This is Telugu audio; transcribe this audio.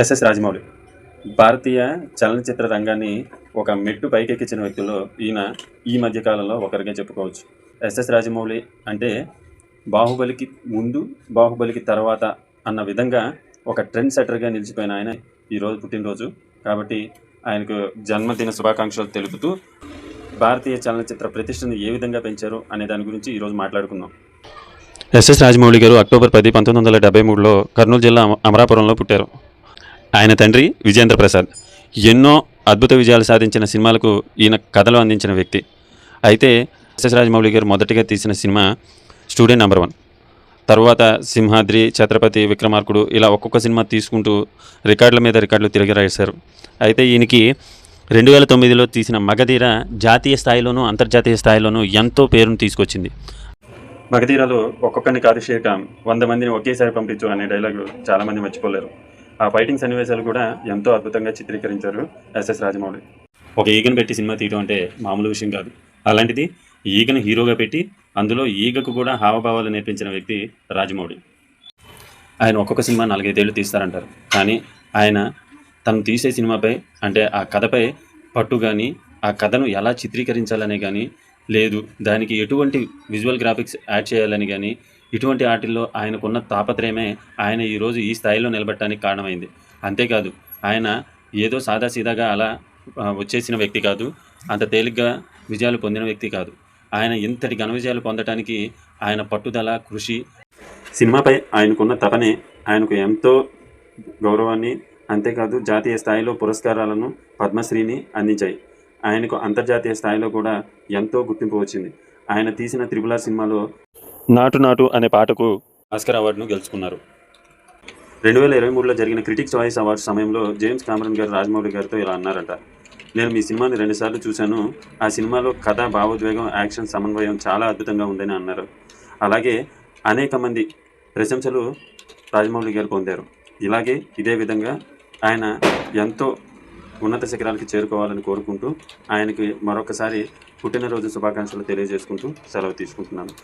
ఎస్ఎస్ రాజమౌళి. భారతీయ చలనచిత్ర రంగాన్ని ఒక మెట్టు పైకెక్కించిన వ్యక్తుల్లో ఈయన ఈ మధ్య కాలంలో ఒకరిగా చెప్పుకోవచ్చు. ఎస్ఎస్ రాజమౌళి అంటే బాహుబలికి ముందు బాహుబలికి తర్వాత అన్న విధంగా ఒక ట్రెండ్ సెటర్గా నిలిచిపోయిన ఆయన ఈరోజు పుట్టినరోజు. కాబట్టి ఆయనకు జన్మదిన శుభాకాంక్షలు తెలుపుతూ భారతీయ చలనచిత్ర ప్రతిష్టను ఏ విధంగా పెంచారు అనే దాని గురించి ఈరోజు మాట్లాడుకుందాం. ఎస్ఎస్ రాజమౌళి గారు అక్టోబర్ పది పంతొమ్మిది వందల డెబ్బై మూడులో కర్నూలు జిల్లా అమరాపురంలో పుట్టారు. ఆయన తండ్రి విజేంద్ర ప్రసాద్. ఎన్నో అద్భుత విజయాలు సాధించిన సినిమాలకు ఈయన కథలు అందించిన వ్యక్తి. అయితే ఎస్ఎస్ రాజమౌళి గారు మొదటిగా తీసిన సినిమా స్టూడెంట్ నెంబర్ వన్. తర్వాత సింహాద్రి ఛత్రపతి విక్రమార్కుడు ఇలా ఒక్కొక్క సినిమా తీసుకుంటూ రికార్డుల మీద రికార్డులు తిరిగి రాశారు అయితే ఈయనకి రెండు వేల తొమ్మిదిలో తీసిన మగధీర జాతీయ స్థాయిలోనూ అంతర్జాతీయ స్థాయిలోనూ ఎంతో పేరును తీసుకొచ్చింది. మగధీరలో ఒక్కొక్కరిని కాదుషేక వంద మందిని ఒకేసారి పంపించు అనే డైలాగు చాలామంది మర్చిపోలేరు. ఆ ఫైటింగ్ సన్నివేశాలు కూడా ఎంతో అద్భుతంగా చిత్రీకరించారు ఎస్ఎస్ రాజమౌళి. ఒక ఈగను పెట్టి సినిమా తీయడం అంటే మామూలు విషయం కాదు. అలాంటిది ఈగను హీరోగా పెట్టి అందులో ఈగకు కూడా హావభావాలు నేర్పించిన వ్యక్తి రాజమౌళి. ఆయన ఒక్కొక్క సినిమా నాలుగైదేళ్ళు తీస్తారంటారు. కానీ ఆయన తను తీసే సినిమాపై అంటే ఆ కథపై పట్టు కానీ ఆ కథను ఎలా చిత్రీకరించాలనే కానీ లేదు దానికి ఎటువంటి విజువల్ గ్రాఫిక్స్ యాడ్ చేయాలని కానీ ఇటువంటి వాటిల్లో ఆయనకున్న తాపత్రయమే ఆయన ఈరోజు ఈ స్థాయిలో నిలబడటానికి కారణమైంది. అంతేకాదు ఆయన ఏదో సాదాసీదాగా అలా వచ్చేసిన వ్యక్తి కాదు అంత తేలిగ్గా విజయాలు పొందిన వ్యక్తి కాదు. ఆయన ఇంతటి ఘన విజయాలు పొందటానికి ఆయన పట్టుదల కృషి సినిమాపై ఆయనకున్న తపనే ఆయనకు ఎంతో గౌరవాన్ని అంతేకాదు జాతీయ స్థాయిలో పురస్కారాలను పద్మశ్రీని అందించాయి. ఆయనకు అంతర్జాతీయ స్థాయిలో కూడా ఎంతో గుర్తింపు వచ్చింది. ఆయన తీసిన త్రిపుల సినిమాలో నాటు నాటు అనే పాటకు ఆస్కర్ అవార్డును గెలుచుకున్నారు. రెండు వేల ఇరవై మూడులో జరిగిన క్రిటిక్స్ చాయిస్ అవార్డు సమయంలో జేమ్స్ కామరన్ గారు రాజమౌళి గారితో ఇలా అన్నారంట. నేను మీ సినిమాని రెండుసార్లు చూశాను. ఆ సినిమాలో కథ భావోద్వేగం యాక్షన్ సమన్వయం చాలా అద్భుతంగా ఉందని అన్నారు. అలాగే అనేక మంది ప్రశంసలు రాజమౌళి గారు పొందారు. ఇలాగే ఇదే విధంగా ఆయన ఎంతో ఉన్నత శిఖరాలకి చేరుకోవాలని కోరుకుంటూ ఆయనకి మరొకసారి పుట్టినరోజు శుభాకాంక్షలు తెలియజేసుకుంటూ సెలవు తీసుకుంటున్నాను.